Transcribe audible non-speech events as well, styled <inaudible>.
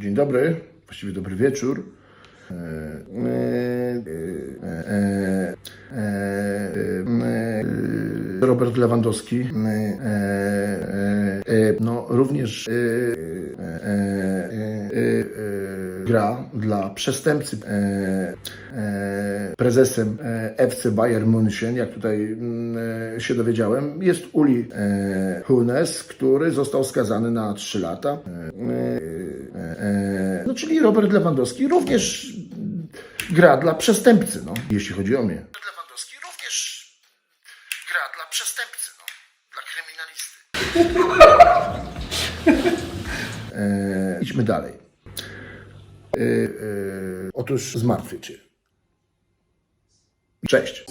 Dzień dobry, właściwie dobry wieczór. Robert Lewandowski. No, również gra dla przestępcy. Prezesem e, FC Bayern München, jak tutaj mm, e, się dowiedziałem, jest Uli e, Hunes, który został skazany na 3 lata. No, czyli Robert Lewandowski również gra dla przestępcy, no, jeśli chodzi o mnie. Lewandowski również gra dla przestępcy, no, dla kryminalisty. <laughs> e, idźmy dalej. E, e, otóż cię. Cześć.